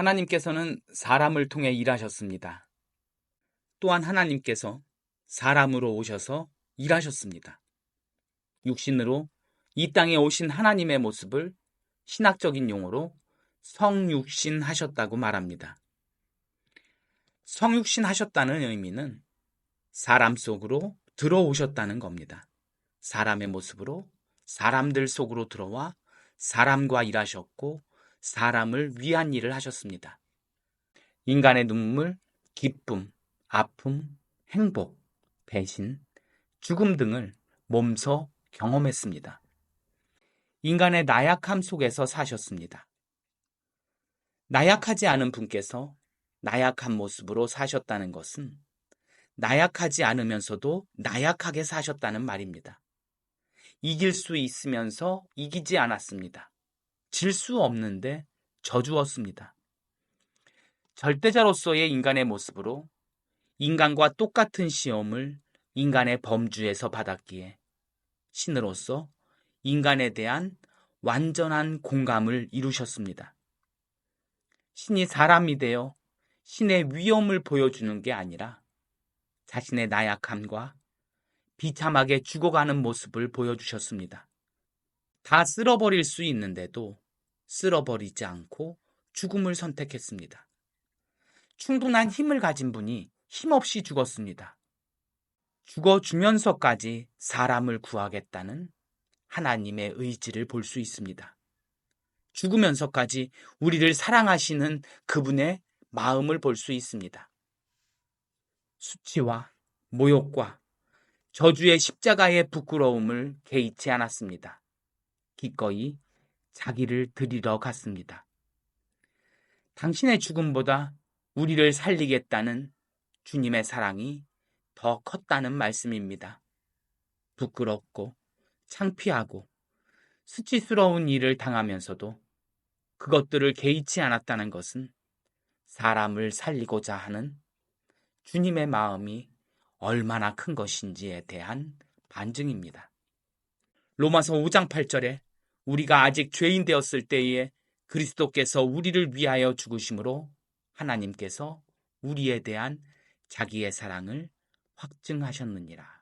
하나님께서는 사람을 통해 일하셨습니다. 또한 하나님께서 사람으로 오셔서 일하셨습니다. 육신으로 이 땅에 오신 하나님의 모습을 신학적인 용어로 성육신 하셨다고 말합니다. 성육신 하셨다는 의미는 사람 속으로 들어오셨다는 겁니다. 사람의 모습으로 사람들 속으로 들어와 사람과 일하셨고 사람을 위한 일을 하셨습니다. 인간의 눈물, 기쁨, 아픔, 행복, 배신, 죽음 등을 몸소 경험했습니다. 인간의 나약함 속에서 사셨습니다. 나약하지 않은 분께서 나약한 모습으로 사셨다는 것은 나약하지 않으면서도 나약하게 사셨다는 말입니다. 이길 수 있으면서 이기지 않았습니다. 질 수 없는데 져주었습니다. 절대자로서의 인간의 모습으로 인간과 똑같은 시험을 인간의 범주에서 받았기에 신으로서 인간에 대한 완전한 공감을 이루셨습니다. 신이 사람이 되어 신의 위엄을 보여주는 게 아니라 자신의 나약함과 비참하게 죽어가는 모습을 보여주셨습니다. 다 쓸어버릴 수 있는데도 쓸어버리지 않고 죽음을 선택했습니다. 충분한 힘을 가진 분이 힘없이 죽었습니다. 죽어주면서까지 사람을 구하겠다는 하나님의 의지를 볼 수 있습니다. 죽으면서까지 우리를 사랑하시는 그분의 마음을 볼 수 있습니다. 수치와 모욕과 저주의 십자가의 부끄러움을 개의치 않았습니다. 기꺼이 자기를 드리러 갔습니다. 당신의 죽음보다 우리를 살리겠다는 주님의 사랑이 더 컸다는 말씀입니다. 부끄럽고 창피하고 수치스러운 일을 당하면서도 그것들을 개의치 않았다는 것은 사람을 살리고자 하는 주님의 마음이 얼마나 큰 것인지에 대한 반증입니다. 로마서 5장 8절에 우리가 아직 죄인 되었을 때에 그리스도께서 우리를 위하여 죽으심으로 하나님께서 우리에 대한 자기의 사랑을 확증하셨느니라.